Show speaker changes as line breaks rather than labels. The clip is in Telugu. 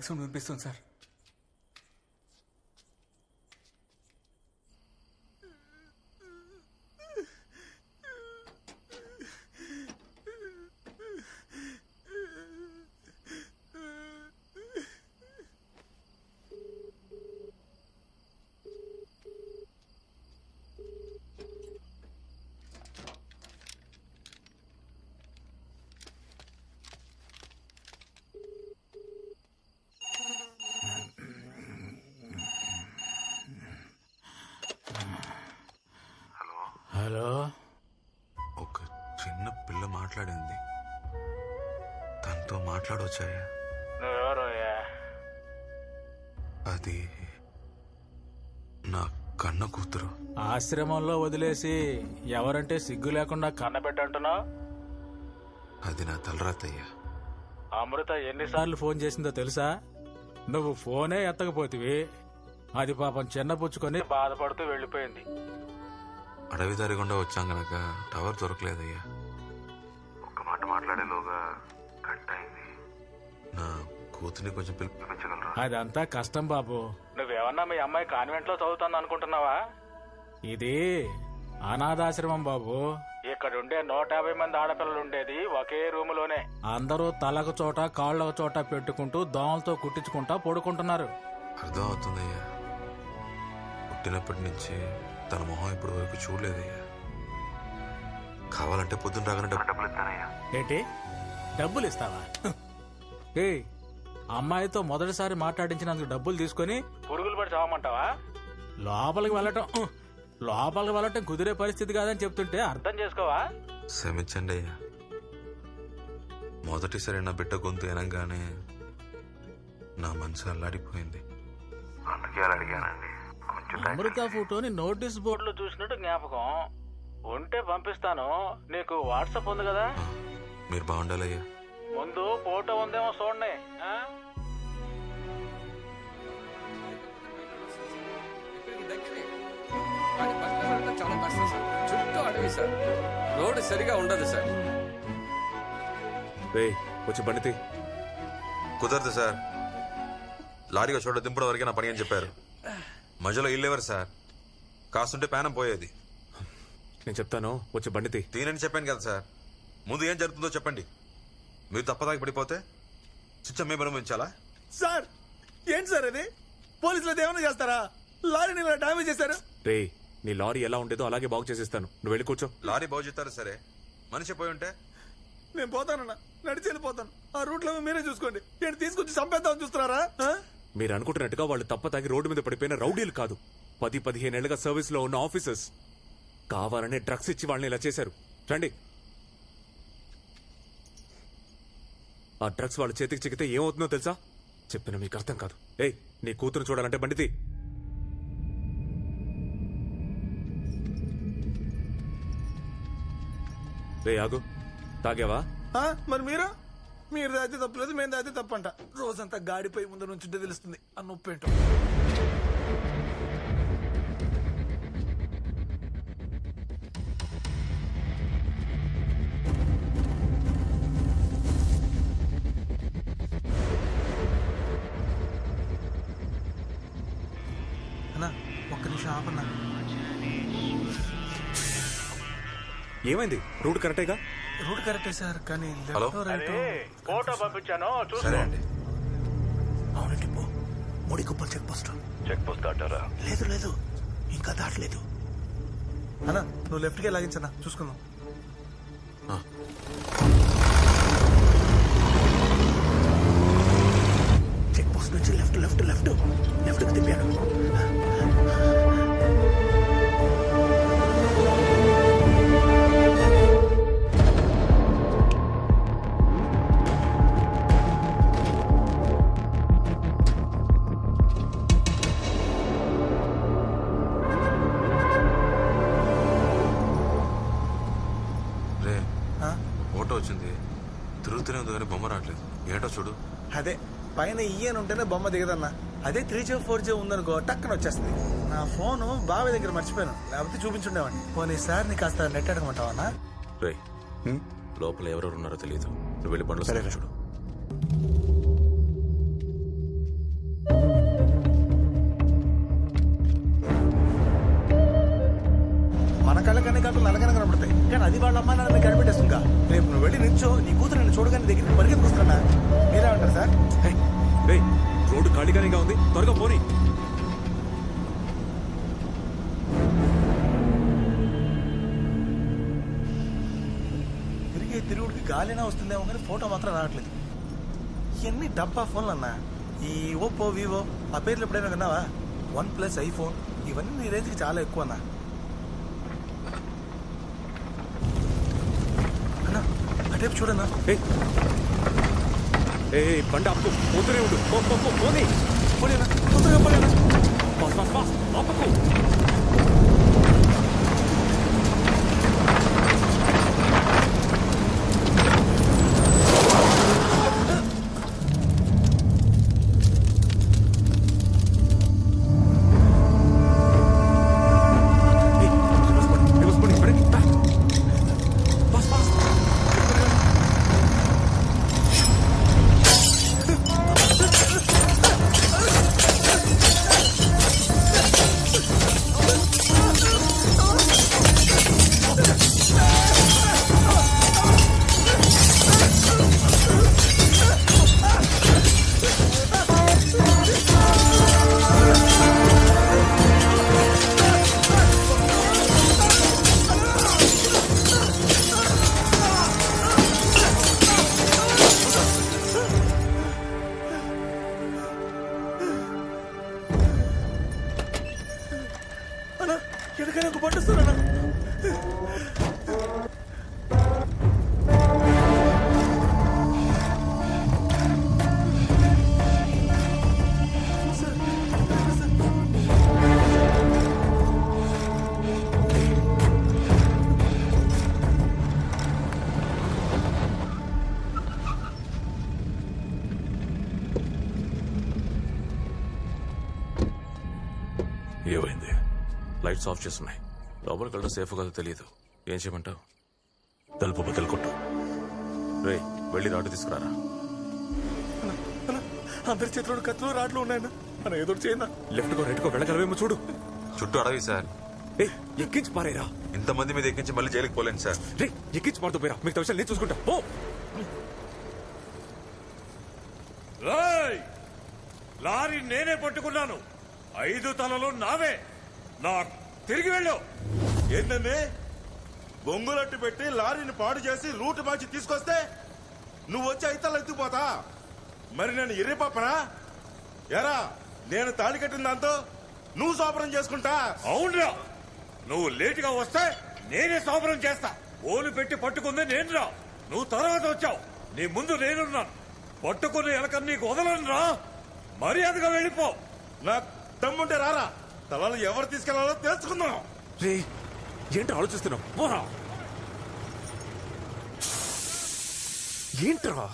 సార్ బైక్ సౌండ్ వినిపిస్తుంది సార్
హలో?
ఒక చిన్న పిల్ల మాట్లాడింది. తనతో మాట్లాడవచ్చాయా
నువ్వెవరోయా
అది నా కన్న కూతురు.
ఆశ్రమంలో వదిలేసి ఎవరంటే సిగ్గు లేకుండా కన్నబెట్టంటున్నావు
అది నా తలరాతయ్యా.
అమృత ఎన్నిసార్లు ఫోన్ చేసిందో తెలుసా? నువ్వు ఫోనే ఎత్తకపోతివి. అది పాపం చిన్నపుచ్చుకొని బాధపడుతూ వెళ్ళిపోయింది.
అడవి దారి గుండా వచ్చాం గనక టవర్ దొరకలేదయ్యా. ఒక్క మాట మాట్లాడేలోగా కట్ అయింది నా కూతుర్ని కొంచెం పిలిపించగలరా
అదంతా కష్టం బాబు. నువ్వేమన్నా మీ అమ్మాయి కాన్వెంట్లో చదువుతాను అనుకుంటున్నావా? ఇది అనాథాశ్రమం బాబు. ఇక్కడ ఉండే నూట యాభై మంది ఆడపిల్లలు ఉండేది ఒకే రూములోనే. అందరూ తలకు చోట కాళ్ళకు చోట పెట్టుకుంటూ దోమలతో కుట్టించుకుంటా పడుకుంటున్నారు.
అర్థం అవుతుందయ్యా పుట్టినప్పటి నుంచి తన మొహం ఇప్పటి వరకు చూడలేదయ్యా. కావాలంటే పొద్దున్న రాగానే డబ్బులు ఇస్తానయ్యా.
ఏంటి? డబ్బులు ఇస్తావా? ఏ అమ్మాయితో మొదటిసారి మాట్లాడించినందుకు డబ్బులు తీసుకొని పురుగులు పడి చావమంటావా? లోపలికి వెళ్ళటం ఉహ్, లోపలికి వెళ్ళటం కుదిరే పరిస్థితి కాదని చెప్తుంటే అర్థం చేసుకోవా?
క్షమించండి అయ్యా. మొదటిసారి నా బిడ్డ గొంతు వినంగానే నా మనసు అల్లాడిపోయింది. అందుకే అలా అడిగానండి.
అమృత ఫోటోని నోటీస్ బోర్డులో చూసినట్టు జ్ఞాపకం. ఉంటే పంపిస్తాను. నీకు వాట్సాప్ ఉంది కదా?
మీరు బాగుండాలయ్యా.
ముందు ఫోటో ఉందేమో చూడండి. ఆ?
ఇక్కడికి దగ్గరే కానీ బస్ వెళ్ళడం చాలా కష్టం సార్. చుట్టూ అడవి సార్. రోడ్డు సరిగా ఉండదు సార్.
రే వచ్చి బండితి
కుదరదు సార్. లారీగా చోట దింపడం వరకే నా పని అని చెప్పారు. మధ్యలో ఇల్లేవారు సార్? కాస్తుంటే పేనం పోయేది.
నేను చెప్తాను వచ్చి బండితి
తీనని చెప్పాను కదా సార్. ముందు ఏం జరుగుతుందో చెప్పండి. మీరు తప్పదాకి పడిపోతే చిచ్చ మేము అనుభవించాలా
సార్ ఏంటి సార్ అది పోలీసులు ఏమైనా చేస్తారా? లారీని ఇలా డ్యామేజ్ చేశారు?
రే నీ లారీ ఎలా ఉండేదో అలాగే బాగు చేసేస్తాను. నువ్వు వెళ్ళి కూర్చో.
లారీ బాగు చేస్తారు సరే. మనిషి పోయి ఉంటే?
నేను పోతానన్నా. నడిచి వెళ్ళిపోతాను. ఆ రూట్లో మీరే చూసుకోండి. నేను తీసుకొచ్చి చంపేద్దామని చూస్తున్నారా?
మీరు అనుకుంటున్నట్టుగా వాళ్ళు తప్ప తాగి రోడ్డు మీద పడిపోయిన రౌడీలు కాదు. పది పదిహేనేళ్ళుగా సర్వీస్లో ఉన్న ఆఫీసర్స్. కావాలనే డ్రగ్స్ ఇచ్చి వాళ్ళని ఇలా చేశారు. రండి. ఆ డ్రగ్స్ వాళ్ళ చేతికి చిక్కితే ఏమవుతుందో తెలుసా? చెప్పిన మీకు అర్థం కాదు. ఏయ్ నీ కూతురు చూడాలంటే బండితి రే ఆగు. తాగేవా?
మరి మీరా? మీరు దాతే తప్పలేదు మేము దాతే తప్పంట రోజంతా గాడిపై ముందు నుంచుంటే తెలుస్తుంది ఆ నొప్పి ఏంటో అన్నా ఒక్క నిమిషం ఆపన్నా.
ఏమైంది? రూట్ కరెక్టేగా?
రూట్ కరెక్టే సార్ కానీ
హలో?
Left right?
ఫోటో పంపించాను చూసుకో.
సరే అండి.
అవునండి పో. ముడి కుప్పలు చెక్ పోస్ట్.
చెక్ పోస్ట్ దాటారా?
లేదు లేదు. ఇంకా దాటలేదు. అన్నా నువ్వు లెఫ్ట్కే లాగించన్నా చూసుకుందాం. చెక్ పోస్ట్ నుంచి లెఫ్ట్ లెఫ్ట్ లెఫ్ట్ లెఫ్ట్కి తిప్పాను.
వచ్చింది. తిరుగుతూనే ఉంది కానీ బొమ్మ రావట్లేదు. ఏంటో చూడు.
అదే పైన ఈయన ఉంటేనే బొమ్మ దిగదన్నా. అదే త్రీ జీ ఫోర్ జీ ఉందనుకో టక్కన వచ్చేస్తుంది. నా ఫోను బావి దగ్గర మర్చిపోయాను. లేకపోతే చూపించుండేవాడిని. పోనీ సార్ నీ కాస్త నెట్ అడగమంటావా
రే లోపల ఎవరెవరు ఉన్నారో తెలియదు నువ్వు వెళ్ళి బండ్లో చూడు.
వాళ్ళ అమ్మ నాన్న మీకు కనిపెట్టేస్తుందిగా. రేపు నువ్వు వెళ్ళి నిల్చో నీ కూతురు నిన్ను చూడగానే దగ్గర పరిగెత్తుకొస్తున్నా మీరేమంటారు సార్?
రోడ్డు ఖాళీగానేగా ఉంది. త్వరగా పోనీ.
తిరిగే తిరుగుడికి గాలినా వస్తుందేమో కానీ ఫోటో మాత్రం రావట్లేదు. ఇవన్నీ డబ్బా ఫోన్లు అన్నా ఈ ఓప్పో వివో ఆ పేర్లు ఎప్పుడైనా విన్నావా? వన్ ప్లస్ ఐఫోన్ ఇవన్నీ నీ రేంజ్కి చాలా ఎక్కువ అన్నా అటేపు చూడన్నా
ఏ ఏయ్ బండి ఆపుకో పోతూనే ఉండు. పోనీ.
పోలేనా తొందరగా పోలేనా
ఫాస్ట్ ఫాస్ట్ ఫాస్ట్
అన్నా
పట్టుస్తున్నాను లైట్స్ ఆఫ్ చేస్తున్నాయి. లోపలికి వెళ్ళడం సేఫ్ కదా తెలియదు. ఏం చేయమంటావు? తలుపు బదులు కొట్టు. రే వెళ్ళి రాటు తీసుకురారా?
అందరి చేతిలో కత్తులు రాట్లు ఉన్నాయన్నా. ఏదో చేయండి
లెఫ్ట్ కో రైట్ కో వెళ్ళగలవేమో చూడు.
చుట్టూ అడవి సార్.
ఏయ్ ఎక్కించి పారేరా.
ఇంతమంది మీద ఎక్కించి మళ్ళీ జైలుకి పోలేను సార్.
రే ఎక్కించి పారుతూ పోయిరా. మిగతా విషయాలు నేను చూసుకుంటా. పో.
రాయ్! లారీ నేనే పట్టుకున్నాను. ఐదు తలలు నావే. నా తిరిగి వెళ్ళు.
ఏంటండి బొంగులట్టు పెట్టి లారీని పాడు చేసి రూట్ మార్చి తీసుకొస్తే నువ్వు వచ్చి అయితలు ఎత్తుకుపోతా. మరి నేను ఎర్రిపప్పనా ఎరా నేను తాళి కట్టిన దాంతో నువ్వు సోపరం చేసుకుంటా.
అవునరా. నువ్వు లేటుగా వస్తే నేనే సోపరం చేస్తా. ఓలు పెట్టి పట్టుకుంది నేనురా. నువ్వు తర్వాత వచ్చావు. నీ ముందు నేనున్నాను. పట్టుకుని ఎలక నీకు వదలను రా మర్యాదగా వెళ్ళిపో.
నా తమ్ముంటే రారా. స్థలాలు ఎవరు తీసుకెళ్ళాలో తెలుసుకుందాం.
రే ఏంటి ఆలోచిస్తున్నావు? పోరా. ఏంట్రా?